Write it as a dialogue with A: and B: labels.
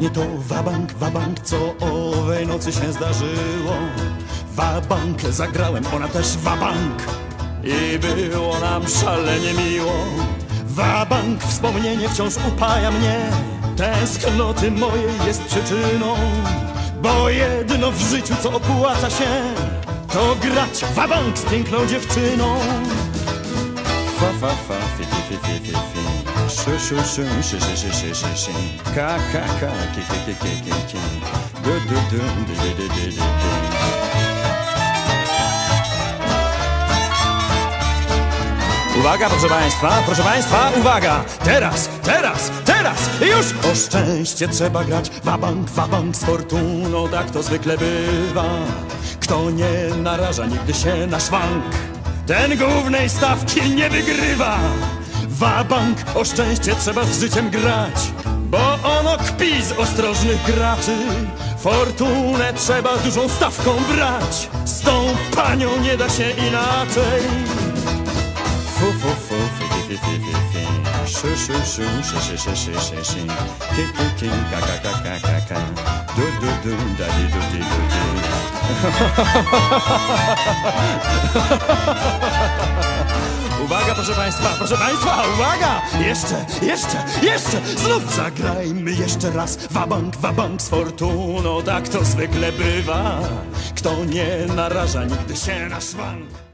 A: Nie to wabank, wabank, co owej nocy się zdarzyło. Wabank zagrałem, ona też wabank. I było nam szalenie miło. Wabank, wspomnienie wciąż upaja mnie. Tęsknoty mojej jest przyczyną. Bo jedno w życiu, co opłaca się, to grać wabank z piękną dziewczyną. Fa, fa, fa, fi, fi, fi, fi, fi, Ka, ka, ka, ki, ki, ki, ki, ki, ki. Du, du, du, du, du, du, du, du, du. Uwaga, proszę Państwa, proszę Państwa, uwaga! Teraz, teraz, teraz! Już! O szczęście trzeba grać, wabank, wabank z fortuną, tak to zwykle bywa. Kto nie naraża nigdy się na szwank, ten głównej stawki nie wygrywa. Wabank, o szczęście trzeba z życiem grać, bo ono kpi z ostrożnych graczy. Fortunę trzeba dużą stawką brać, z tą panią nie da się inaczej. Fu, fu, fu, fi, fi, fi, fi, fi, fi. Szy, szy, szy, szy, szy, szy. Ki, ki, ki, ka, ka, ka, ka, ka, ka. Du, du, du, da, di, du, di, du, di. Proszę Państwa, proszę Państwa, uwaga! Jeszcze, jeszcze, jeszcze! Znów zagrajmy jeszcze raz Wabank, wabank z fortuną, tak to zwykle bywa Kto nie naraża nigdy się na szwank